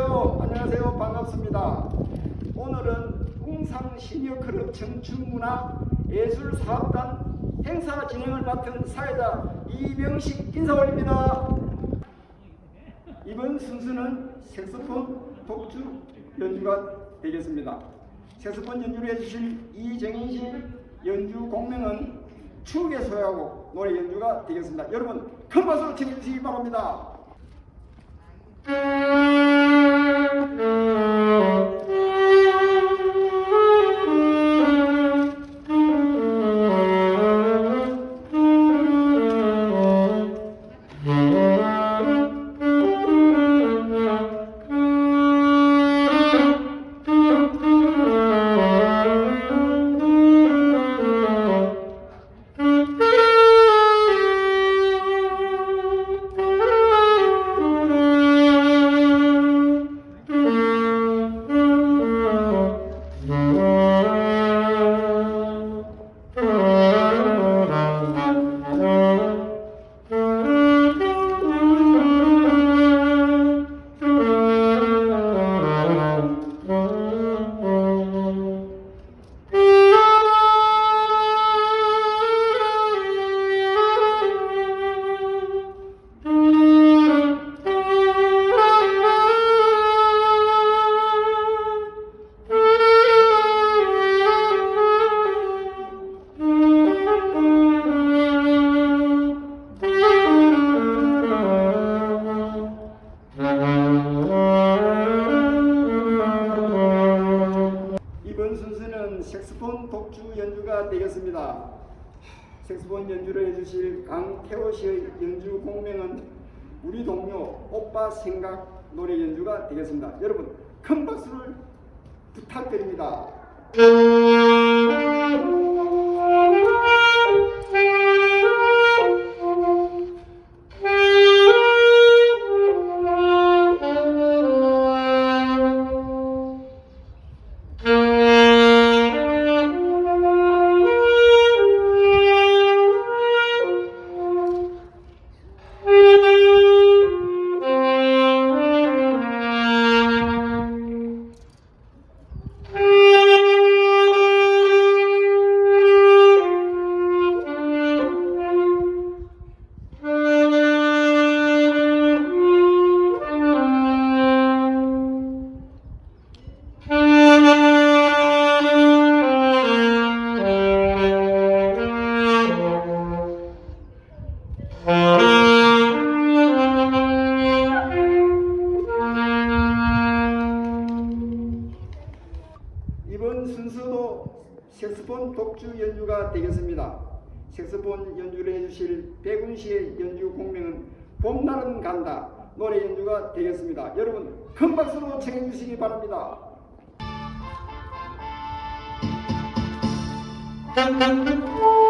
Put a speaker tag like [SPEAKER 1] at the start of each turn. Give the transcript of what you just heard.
[SPEAKER 1] 안녕하세요. 안녕하세요. 반갑습니다. 오늘은 웅상 시니어클럽 정춘문화 예술사업단 행사 진행을 맡은 사회자 이명식 인사 올립니다. 이번 순서는 색소폰 독주 연주가 되겠습니다. 색소폰 연주를 해주실 이정인 씨 연주 공명은 추억의 소야곡 노래 연주가 되겠습니다. 여러분 큰 박수로 청해주시기 바랍니다. 이 색스폰 연주를 해주실 강태호 씨의 연주 공명은 우리 동료 오빠 생각 노래 연주가 되겠습니다. 여러분 큰 박수를 부탁드립니다. 이번 순서도 색스폰 독주 연주가 되겠습니다. 색스폰 연주를 해주실 백운 씨의 연주 공명은 봄날은 간다 노래 연주가 되겠습니다. 여러분 큰 박수로 청해 주시기 바랍니다.